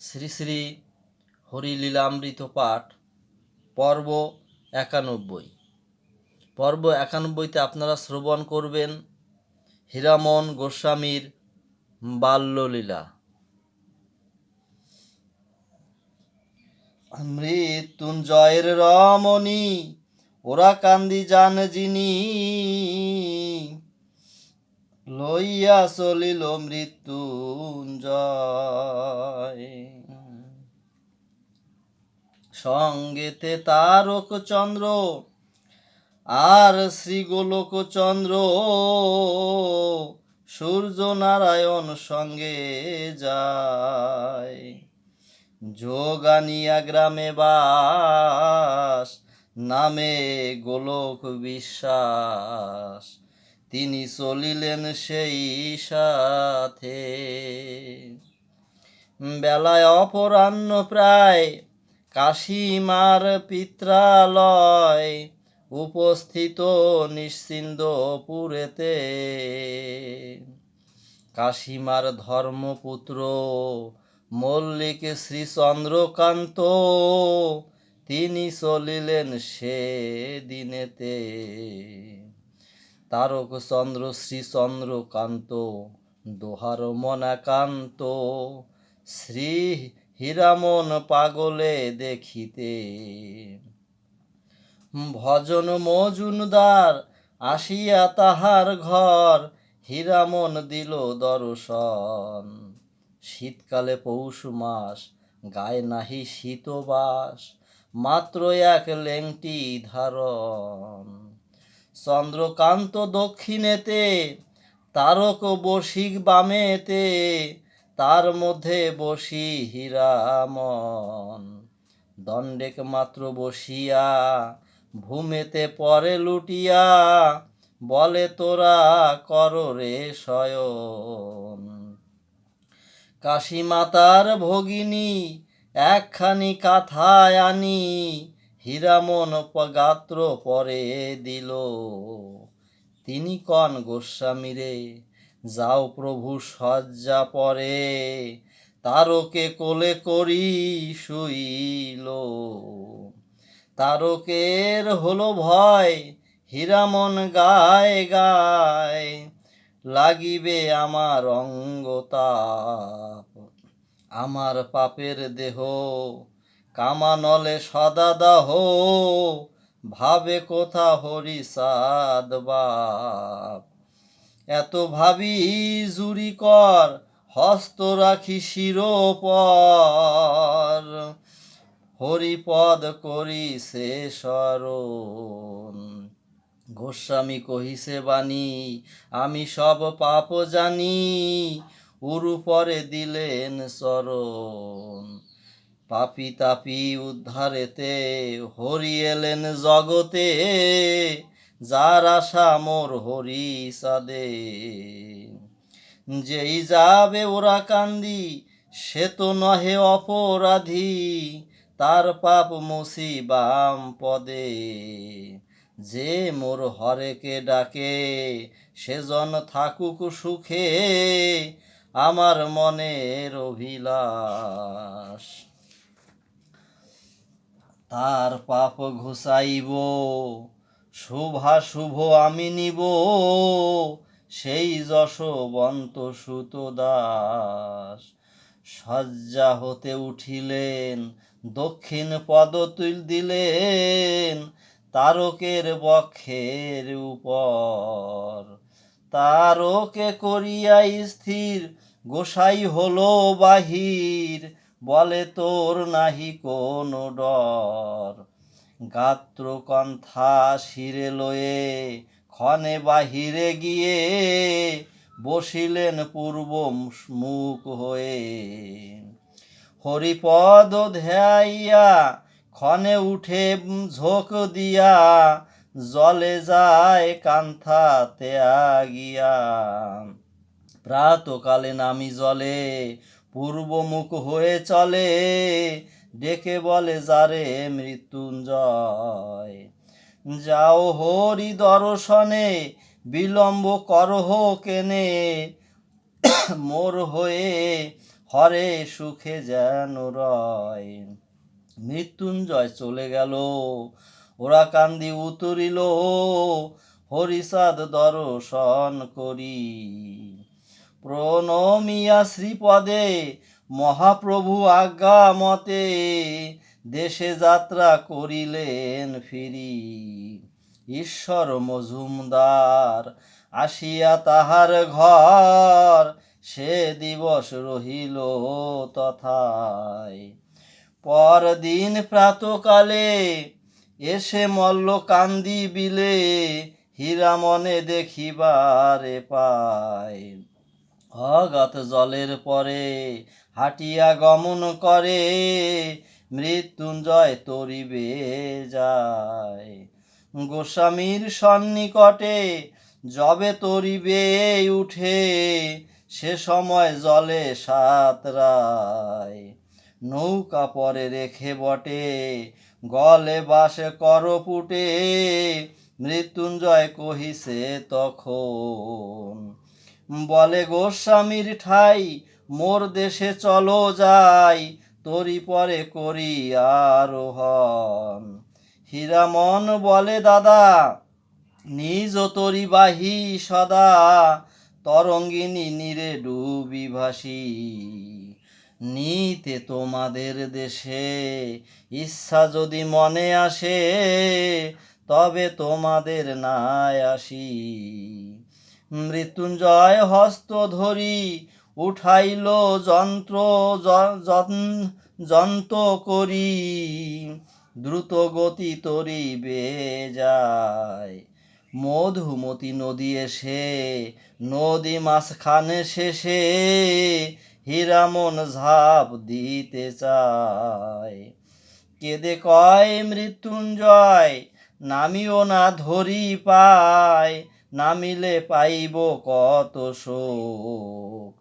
শ্রী শ্রী হরিলীলামৃত পাঠ, পর্ব একানব্বই। পর্ব একানব্বইতে আপনারা শ্রবণ করবেন হীরামন গোস্বামীর বাল্যলীলা। মৃত্যুঞ্জয়ের রমণী, ওরা কান্দি যান যিনি। লইয়া চলিল মৃত্যুঞ্জয়। সঙ্গেতে তারক চন্দ্র আর শ্রী গোলক চন্দ্র সূর্য নারায়ণ সঙ্গে যায়। যোগানিয়া গ্রামে বাস, নামে গোলক বিশ্বাস। তিনি চলিলেন সেই সাথে। বেলায় অপরাহ্ন প্রায় কাশিমার পিত্রালয় উপস্থিত নিশ্চিন্দপুরেতে। কাশিমার ধর্মপুত্র, মল্লিক শ্রীচন্দ্রকান্ত, তিনি চলিলেন সে দিনেতে। তারক চন্দ্র, শ্রী চন্দ্রকান্ত দোহার মনাকান্ত শ্রী হীরামন পাগলে দেখিতে। ভজন মজুনদার আসিয়া তাহার ঘর, হীরামন দিল দর্শন। শীতকালে পৌষ মাস, গায়ে নাহি শীতবাস, মাত্র এক লেংটি ধারণ। চন্দ্রকান্ত দক্ষিণেতে, তারক বসিক বামেতে, তার মধ্যে বসি হীরামন। দণ্ডেক মাত্র বসিয়া, ভূমেতে পরে লুটিয়া, বলে তোরা কর রে শয়ন। কাশী মাতার ভগিনী, একখানি কাথায় আনি হীরামন গাত্র পরে দিল। তিনি কন গোস্বামীরে যাও প্রভু সজ্জা পরে। তারকে কোলে করি শুইল। তারকের হলো ভয়, হীরামন গায় গায়, লাগিবে আমার অঙ্গতাপ। আমার পাপের দেহ কামানলে সদা দাহ, ভাবে কোথা হরি সাদ এত ভাবি জুরি কর, হস্ত রাখি শিরোপর। হরিপদ করি সে স্মরণ গোস্বামী কহিছে বাণী, আমি সব পাপ জানি, উরু পরে দিলেন চরণ। পাপি তাপি উদ্ধারেতে হরি এলেন জগতে, যার আশা মোর হরি সাদে। যেই যাবে ওরা কান্দি, সে তো নহে অপরাধী, তার পাপ মুসি বাম পদে। যে মোর হরেকে ডাকে, সেজন থাকুক সুখে, আমার মনের অভিলাষ। তার পাপ ঘুষাইব শুভা শুভ আমি নিব, সেই যশবন্ত সুত দাস শয্যা হতে উঠিলেন, দক্ষিণ পদ তুল দিলেন, তারকের বক্ষের উপর। তারকে করিয়া স্থির, গোসাই হলো বাহির বলে, তোর নাহি কোনো ডর। গাত্র কন্থা শিরে লয়ে, ক্ষণে বাহিরে গিয়ে বসিলেন পূর্ব মুখ হয়ে। হরিপদ ধ্যাইয়া, ক্ষণে উঠে ঝোঁক দিয়া, জলে যায় কান্থা ত্যাগিয়া। প্রাতকালে নামি জলে পূর্বমুখ হয়ে চলে ডেকে বলে, যারে মৃত্যুঞ্জয়? যাও হরি দর্শনে, বিলম্ব করহ কেনে, মোর হয়ে হরে সুখে যেন রয়। মৃত্যুঞ্জয় চলে গেল, ওরা কান্দি উতরিল, হরিসাদ দর্শন করি। প্রণমিয়া শ্রীপদে মহাপ্রভু আজ্ঞা মতে দেশে যাত্রা করিলেন ফিরি। ঈশ্বর মজুমদার আসিয়া তাহার ঘর, সে দিবস রহিল তথায়। পরদিন প্রাতকালে এসে মল্ল কান্দি বিলে হীরা মনে দেখিবারে পায়। অগাত জলের পরে হাটিয়া গমন করে, মৃত্যুঞ্জয় তরিবে যায়। গোস্বামীর সন্নিকটে যবে তরিবে উঠে, সে সময় জলে সাতরায় নৌকা পরে রেখে বটে, গলে বাসে কর পুটে, মৃত্যুঞ্জয় কহিছে, তখন বলে গোস্বামীর ঠাই, মোর দেশে চলো যাই তরি পরে করি আরোহণ। হীরামন বলে, দাদা, নিজ তরি বাহি সদা, তরঙ্গিনী নীরে ডুবি ভাসি। নিতে তোমাদের দেশে ইচ্ছা যদি মনে আসে, তবে তোমাদের নাই আসি। মৃত্যুঞ্জয় হস্ত ধরি উঠাইল যন্ত্র য- যন- যন্ত্র করি। দ্রুত গতি তরিবে যায় মধুমতি নদী এসে, নদী মাঝখানে শেষে হীরামন ঝাঁপ দিতে চায়। কেদে কয় মৃত্যুঞ্জয়, নামিও না ধরি পায়। নামিলে পাইব কত শোক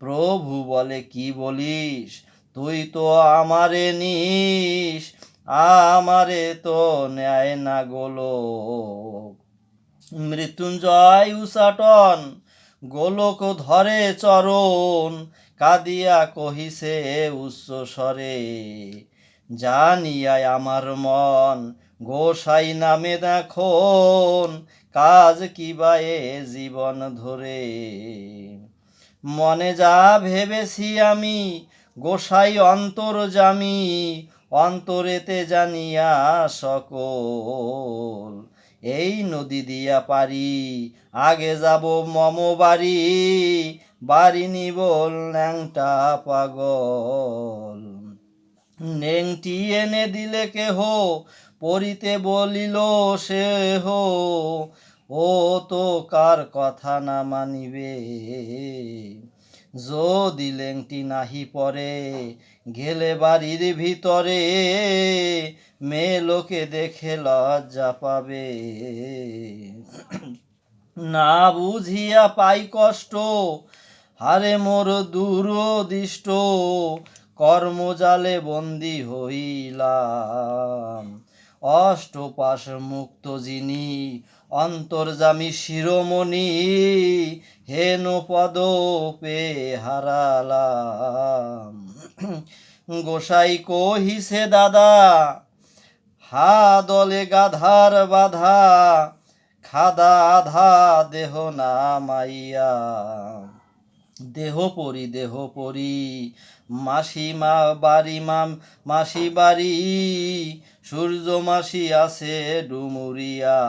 প্রভু বলে, কি বলিস? তুই তো আমারে নিস, আমারে তো ন্যায় না গোলক মৃত্যুঞ্জয় উসাটন, গোলক ধরে চরণ, কাদিয়া কহিছে, উচ্চ স্বরে জানিয়াই আমার মন, গোসাই নামে দেখুন কাজ কিবা এ জীবন ধরে? মনে যা ভেবেছি আমি, গোসাই অন্তর জামি, অন্তরেতে জানিয়া সকল। এই নদী দিয়া পারি, আগে যাব মম বাড়ি বাড়ি নিবল ন্যাংটা পাগল। নেংটি এনে দিলে কেহ পড়িতে বলিল সে হো, ও তো কার কথা না মানিবে? যদি লেংটি নাহি পরে গেলে বাড়ির ভিতরে মেয়ে লোকে দেখে লজ্জা পাবে। না বুঝিয়া পাই কষ্ট, হারে মোর দূরদিষ্ট, কর্মজালে বন্দি হইলাম। অষ্টপাশ মুক্ত যিনি অন্তর্জামী শিরোমণি হেন পদ পে হারালাম। গোসাই কহিছে, দাদা, হা দলে গাধার বাধা, খাদা আধা দেহ না মাইয়া। দেহ পরি দেহ পরি। মাসি মা বাড়ি, মাম, মাসি বাড়ি। সূর্য মাসি আছে ডুমুরিয়া।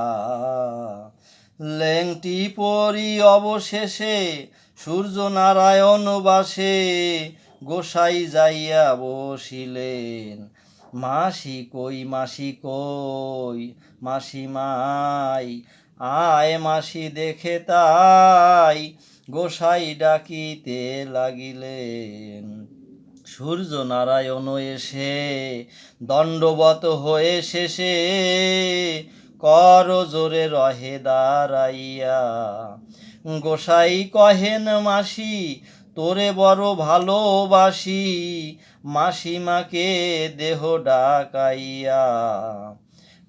লেংটি পরি অবশেষে সূর্য নারায়ণ বাসে। গোসাই যাইয়া বসিলেন। মাসি কই মাসি কই, মাসি মাই আয় মাসি দেখে তাই গোসাই ডাকিতে লাগিলেন। সূর্য নারায়ণ এসে দণ্ডবত হয়ে শেষে কর জোরে রহে দাঁড়াইয়া। গোসাই কহেন, মাসি, তোরে বড় ভালোবাসি। মাসিমাকে দেহ ডাকাইয়া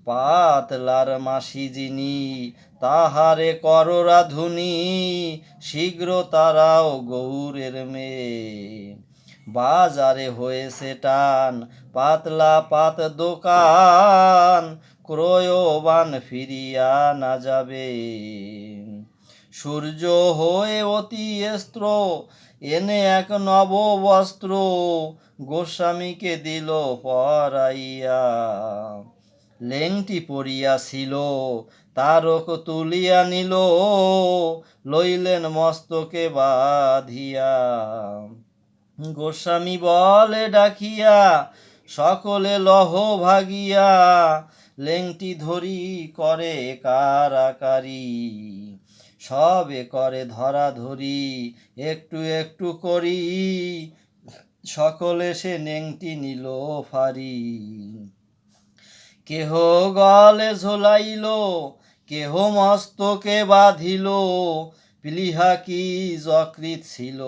পাতলার মাসি যিনি, তাহারে কর রাধুনি, শীঘ্র তারাও গৌরের মেয়ে। বাজারে হয়েছে টান, পাতলা পাত দোকান, ক্রয়বান ফিরিয়া না যাবে। সূর্য হয়ে অতি স্ত্র এনে এক নব বস্ত্র, গোস্বামীকে দিল পরাইয়া। লেংটি পরিয়াছিল, তারক তুলিয়া নিল, লইলেন মস্তকে বাঁধিয়া। গোস্বামী বলে ডাকিয়া, সকলে লহ ভাগিয়া, লেংটি ধরি করে কারাকারি। সবে করে ধরা ধরি একটু একটু করি, সকলে সে নেংটি নিল ফারি কেহ গলে ঝোলাইল, কেহ মস্তকে বাঁধিল, পিলিহা কি যকৃত ছিল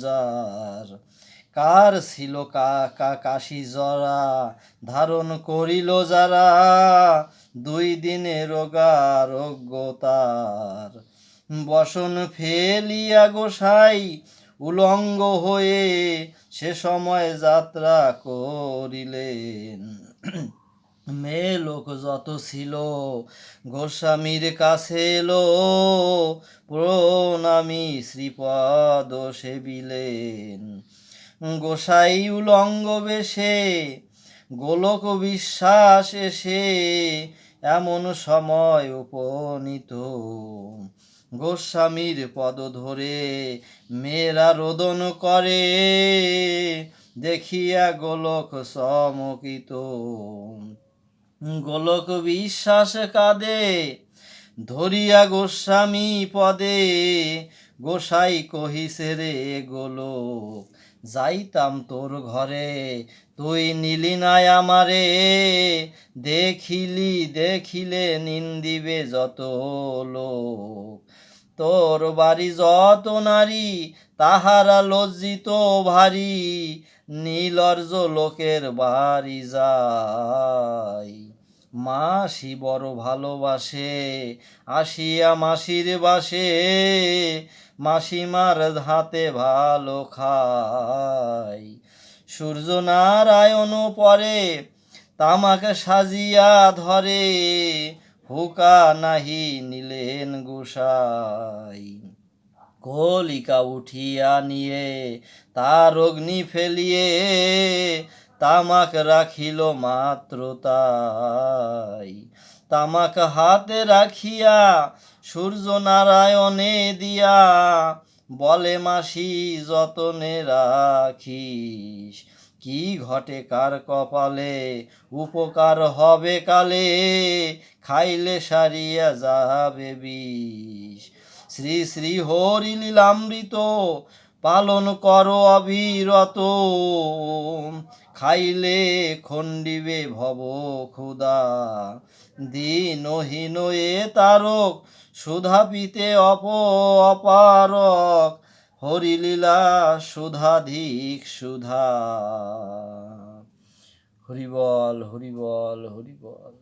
যার? কার ছিল কাকা কাশি জরা? ধারণ করিল যারা, দুই দিনে রোগারোগ্য তার। বসন ফেলিয়া গোসাই উলঙ্গ হয়ে সে সময় যাত্রা করিলেন। মেয়ে লোক যত ছিল, গোস্বামীর কাছে এলো। প্রণামী শ্রীপদ সেবিলেন। গোসাই উলঙ্গ বেশে, গোলক বিশ্বাস এসে, এমন সময় উপনীত। গোস্বামীর পদ ধরে মেয়েরা রোদন করে, দেখিয়া গোলক সমকিত। গোলক বিশ্বাস কাঁদে, ধরিয়া গোস্বামী পদে। গোসাই কহিসে রে গোলক, যাইতাম তোর ঘরে, তুই নিলি নাই আমারে। দেখিলি, দেখিলে নিন্দিবে যত লোক। তোর বাড়ি যত নারী, তাহারা লজ্জিত ভারী। নীলর্জ লোকের বাড়ি যায়। মাসি বড় ভালোবাসে, আসিয়া মাসির বাসে। মাসিমার হাতে ভালো খায় সূর্য নারায়ণ পরে তামাকে সাজিয়া ধরে। হুকা নাহি নিলেন গোসাই। কলিকা উঠিয়া নিয়ে তার অগ্নি ফেলিয়ে তামাক রাখিল মাত্র তাই। তামাক হাতে রাখিয়া সূর্য নারায়ণে দিয়া বলে, মাসি, যতনে রাখিস, কি ঘটে কার কপালে? উপকার হবে কালে, খাইলে সারিয়া যাবে বিষ। শ্রী শ্রী হরি লীলামৃত পালন কর অবিরত। খাইলে খণ্ডিবে ভব ক্ষুদা। দিনহীন এ তারক, সুধা পিতে অপ অপারক। হরিলীলা সুধাধিক সুধা। হরিবল হরিবল হরিবল।